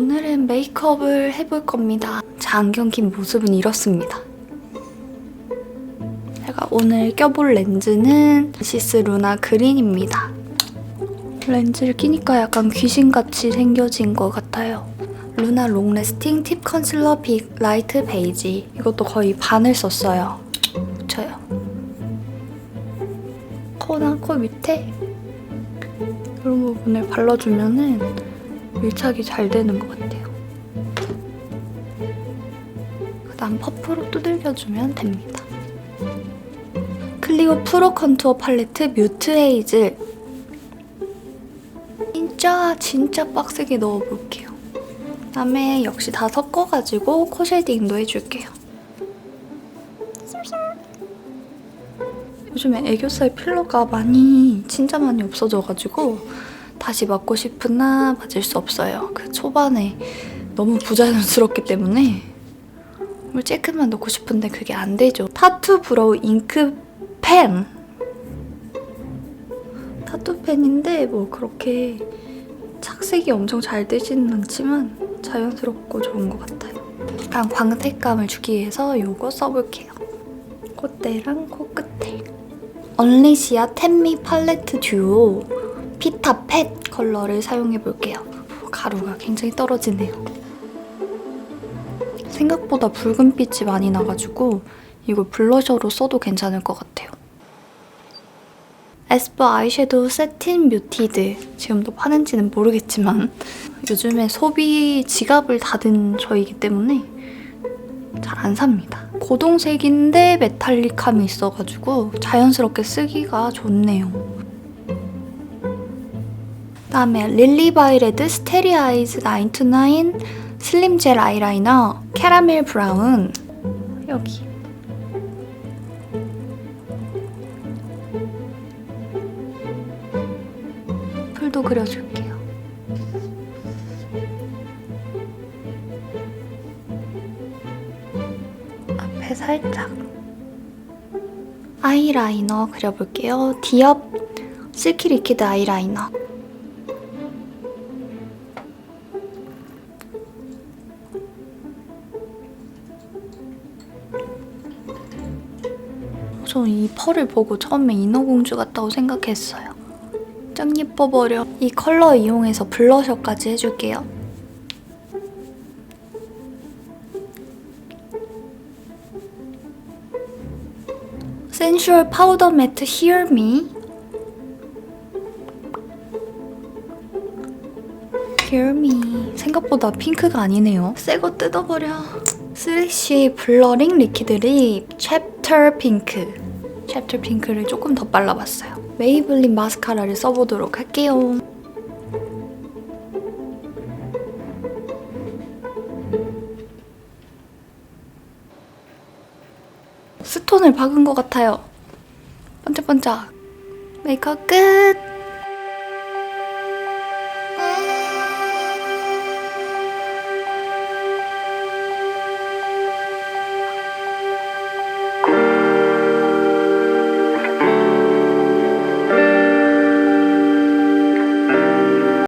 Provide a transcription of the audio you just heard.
일단 메이크업을 해볼 겁니다. 제 안경 낀 모습은 이렇습니다. 제가 오늘 껴볼 렌즈는 시스 루나 그린입니다. 렌즈를 끼니까 약간 귀신같이 생겨진 것 같아요. 루나 롱래스팅 팁 컨실러 빅 라이트 베이지 이것도 거의 반을 썼어요. 묻혀요. 코나 코 밑에 이런 부분을 발라주면은 밀착이 잘 되는 것 같아요. 그다음 퍼프로 두들겨주면 됩니다. 클리오 프로 컨투어 팔레트 뮤트 헤이즐 진짜 진짜 빡세게 넣어볼게요. 그다음에 역시 다 섞어가지고 코 쉐딩도 해줄게요. 요즘에 애교살 필러가 많이 진짜 많이 없어져가지고 다시 맞고 싶으나 맞을 수 없어요. 그 초반에 너무 부자연스럽기 때문에 물 쬐끔만 넣고 싶은데 그게 안 되죠. 타투 브로우 잉크 펜 타투 펜인데 뭐 그렇게 착색이 엄청 잘 되지는 않지만 자연스럽고 좋은 것 같아요. 약간 광택감을 주기 위해서 이거 써볼게요. 콧대랑 코끝에. 언리시아 텐미 팔레트 듀오 피타 펫 컬러를 사용해 볼게요. 가루가 굉장히 떨어지네요. 생각보다 붉은 빛이 많이 나가지고 이걸 블러셔로 써도 괜찮을 것 같아요. 에스쁘 아이섀도우 세틴 뮤티드 지금도 파는지는 모르겠지만 요즘에 소비 지갑을 닫은 저이기 때문에 잘 안 삽니다. 고동색인데 메탈릭함이 있어가지고 자연스럽게 쓰기가 좋네요. 그다음에 릴리바이레드 스테리 아이즈 929 슬림 젤 아이라이너 캐러멜 브라운 여기 풀도 그려줄게요. 앞에 살짝 아이라이너 그려볼게요. 디업 실키 리퀴드 아이라이너 저이 펄을 보고 처음에 인어공주 같다고 생각했어요. 짱 예뻐버려. 이 컬러 이용해서 블러셔까지 해줄게요. 센슈얼 파우더 매트 Hear Me 생각보다 핑크가 아니네요. 새거 뜯어버려. 쓰레쉬 블러링 리퀴드 립 챕터 핑크 챕터 핑크를 조금 더 발라봤어요. 메이블린 마스카라를 써보도록 할게요. 스톤을 박은 것 같아요. 반짝반짝. 메이크업 끝!